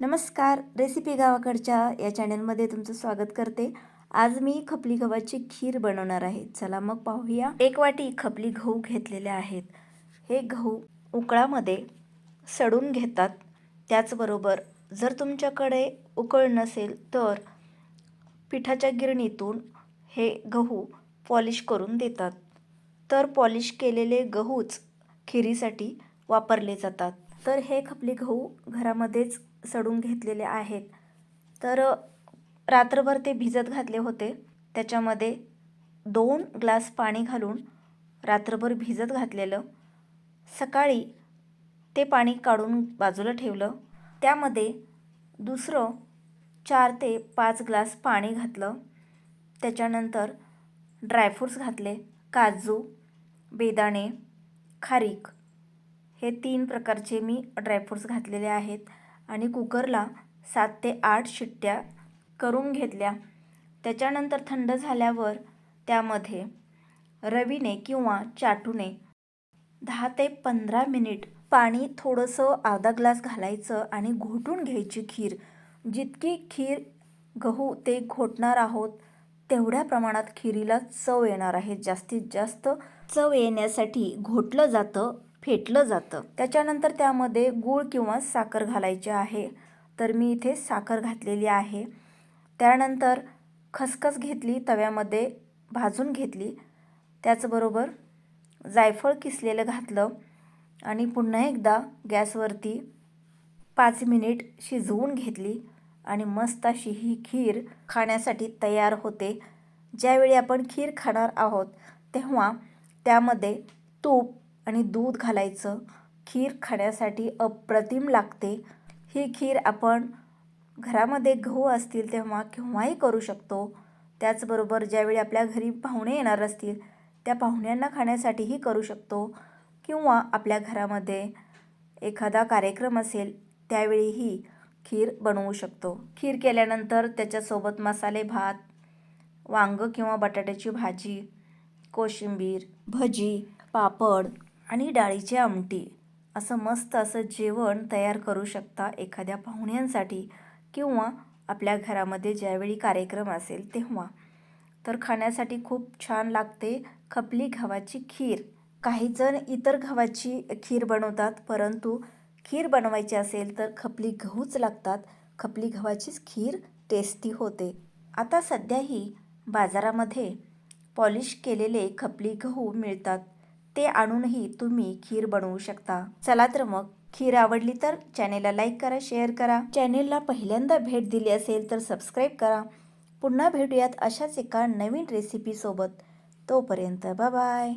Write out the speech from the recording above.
नमस्कार रेसिपी गावाकडच्या या चॅनलमध्ये तुमचं स्वागत करते. आज मी खपली गव्हाची खीर बनवणार आहे. चला मग पाहूया. एक वाटी खपली गहू घेतलेले आहेत. हे गहू उकळामध्ये सडून घेतात. त्याचबरोबर जर तुमच्याकडे उकळ नसेल तर पिठाच्या गिरणीतून हे गहू पॉलिश करून देतात. तर पॉलिश केलेले गहूच खिरीसाठी वापरले जातात. तर हे खपली गहू घरामध्येच सडून घेतलेले आहेत. तर रात्रभर ते भिजत घातले होते. त्याच्यामध्ये दोन ग्लास पाणी घालून रात्रभर भिजत घातलेलं. सकाळी ते पाणी काढून बाजूला ठेवलं. त्यामध्ये दुसरं चार ते पाच ग्लास पाणी घातलं. त्याच्यानंतर ड्रायफ्रूट्स घातले. काजू बेदाणे खारीक. हे तीन प्रकारचे मी ड्रायफ्रूट्स घातलेले आहेत. आणि कुकरला सात ते आठ शिट्ट्या करून घेतल्या. त्याच्यानंतर थंड झाल्यावर त्यामध्ये रवीने किंवा चाटूने दहा ते पंधरा मिनिट पाणी थोडंसं अर्धा ग्लास घालायचं आणि घोटून घ्यायची खीर. जितकी खीर गहू ते घोटणार आहोत तेवढ्या प्रमाणात खिरीला चव येणार आहे. जास्तीत जास्त चव येण्यासाठी घोटलं जातं फेटलं जातं. त्याच्यानंतर त्यामध्ये गूळ किंवा साखर घालायची आहे. तर मी इथे साखर घातलेली आहे. त्यानंतर खसखस घेतली तव्यामध्ये भाजून घेतली. त्याचबरोबर जायफळ किसलेलं घातलं आणि पुन्हा एकदा गॅसवरती पाच मिनिट शिजवून घेतली आणि मस्त अशी ही खीर खाण्यासाठी तयार होते. ज्यावेळी आपण खीर खाणार आहोत तेव्हा त्यामध्ये तूप आणि दूध घालायचं. खीर खाण्यासाठी अप्रतिम लागते. ही खीर आपण घरामध्ये गहू असतील तेव्हा केव्हाही करू शकतो. त्याचबरोबर ज्यावेळी आपल्या घरी पाहुणे येणार असतील त्या पाहुण्यांना खाण्यासाठीही करू शकतो. किंवा आपल्या घरामध्ये एखादा कार्यक्रम असेल त्यावेळीही खीर बनवू शकतो. खीर केल्यानंतर त्याच्यासोबत मसाले भात वांग किंवा बटाट्याची भाजी कोशिंबीर भजी पापड आणि डाळीची आमटी. असं मस्त असं जेवण तयार करू शकता एखाद्या पाहुण्यांसाठी किंवा आपल्या घरामध्ये ज्यावेळी कार्यक्रम असेल तेव्हा. तर खाण्यासाठी खूप छान लागते खपली गव्हाची खीर. काही जण इतर गव्हाची खीर बनवतात परंतु खीर बनवायची असेल तर खपली गहूच लागतात. खपली गव्हाचीच खीर टेस्टी होते. आता सध्याही बाजारामध्ये पॉलिश केलेले खपली गहू मिळतात. ते आणूनही तुम्ही खीर बनवू शकता. चला तर मग खीर आवडली तर चॅनेलला लाईक करा शेअर करा. चॅनेलला पहिल्यांदा भेट दिली असेल तर सबस्क्राईब करा. पुन्हा भेटूयात अशाच एका नवीन रेसिपीसोबत तोपर्यंत बाय